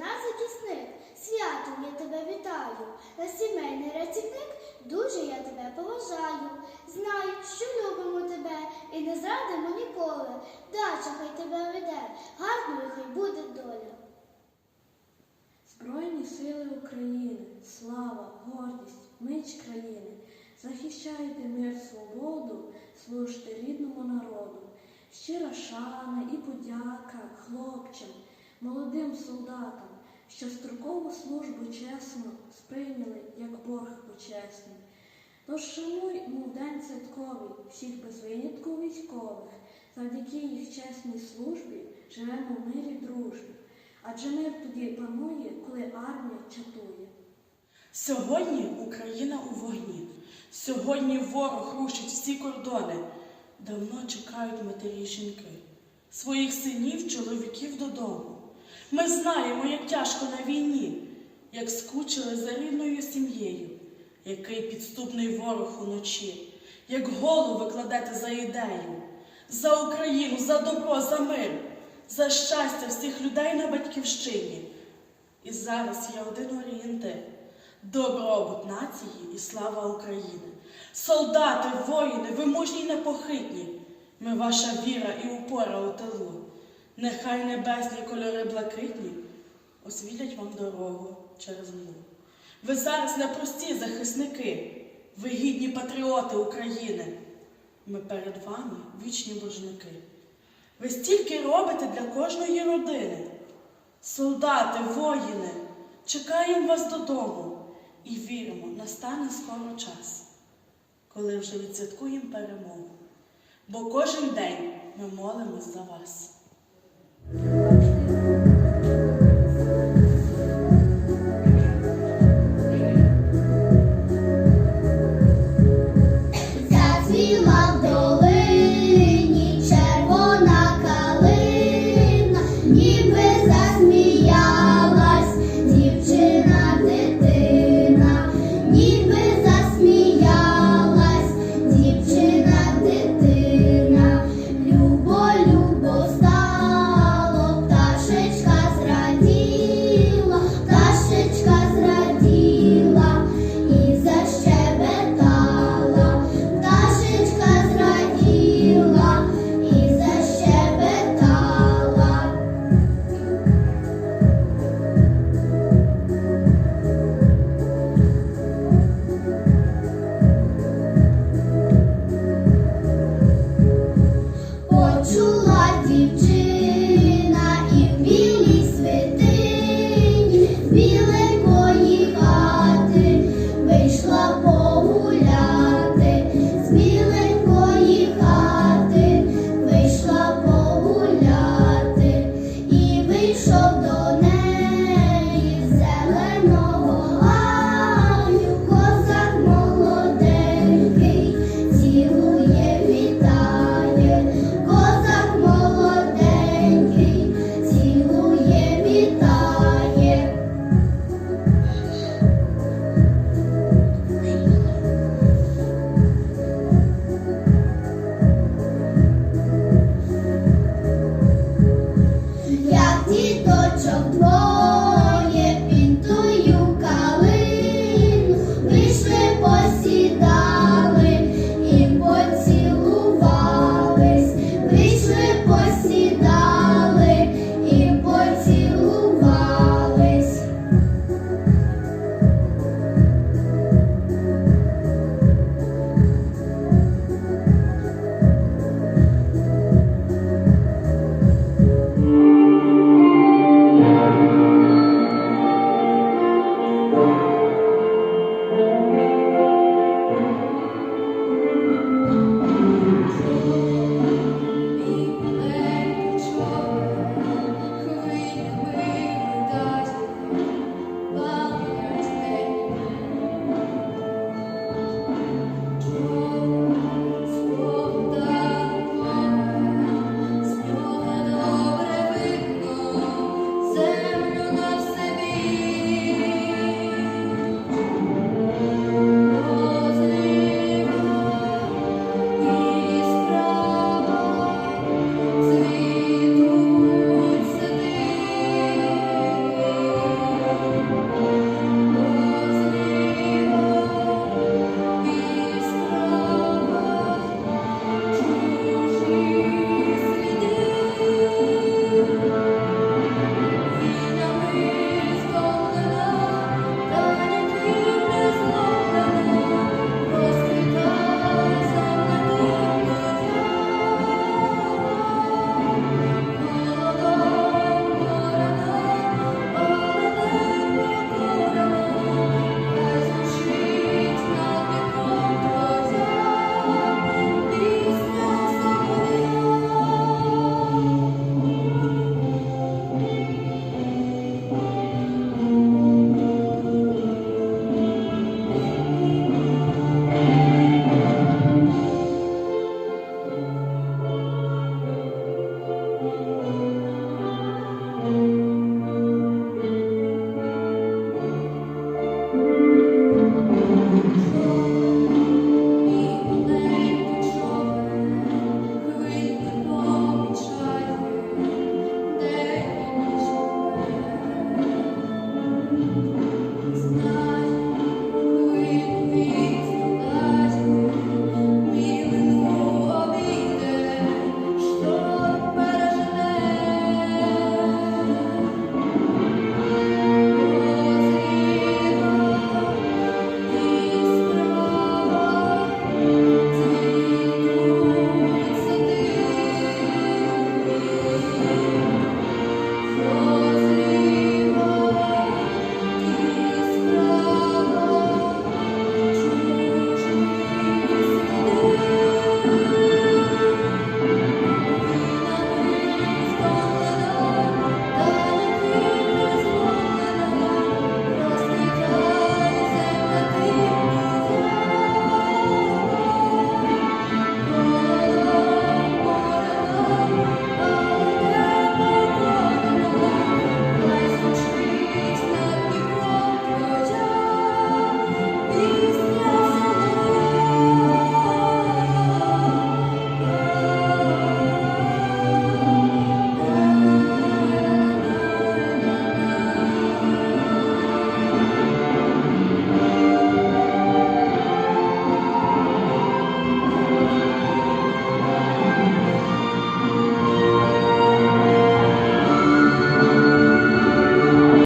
нас захисник. Святом я тебе вітаю. Та сімейний рятівник, дуже я тебе поважаю. Знай, що любимо тебе і не зрадимо ніколи. Дача хай тебе веде, гарною хай буде доля. Збройні сили України, слава, гордість, меч країни, захищайте мир, свободу, служте рідному народу. Щира шана і подяка хлопцям, молодим солдатам, що строкову службу чесно сприйняли, як борг почесний. Тож шануй, мов день святковий, всіх без винятку військових, завдяки їх чесній службі живемо в мирі дружбі. Адже мир тоді панує, коли армія чатує. Сьогодні Україна у вогні. Сьогодні ворог рушить всі кордони. Давно чекають матері жінки, своїх синів, чоловіків додому. Ми знаємо, як тяжко на війні, як скучили за рідною сім'єю, який підступний ворог уночі, як голови кладете за ідею, за Україну, за добро, за мир, за щастя всіх людей на батьківщині. І зараз є один орієнтир добробут нації і слава України. Солдати, воїни, ви мужні й непохитні. Ми ваша віра і упора у тилу. Нехай небесні кольори блакитні освітять вам дорогу через млу. Ви зараз непрості захисники, ви гідні патріоти України. Ми перед вами вічні боржники. Ви стільки робите для кожної родини. Солдати, воїни, чекаємо вас додому і віримо, настане скоро час, коли вже відсвяткуємо перемогу. Бо кожен день ми молимось за вас.